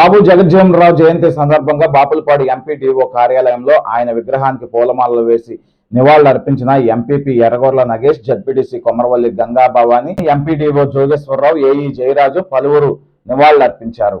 బాబు జగజ్జీవనరావు జయంతి సందర్భంగా బాపులపాడు ఎంపీడీఓ కార్యాలయంలో ఆయన విగ్రహానికి పూలమాలలు వేసి నివాళులర్పించిన MPP Erragorla Nagesh ZPTC Komaravalli Ganga Bhavani MPDO Jogeshwara Rao AE Jayaraju పలువురు నివాళులర్పించారు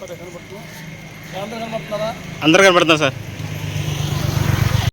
కనబడుతుందా. కనబడుతున్నారా? అందరు కనబడుతుందా సార్.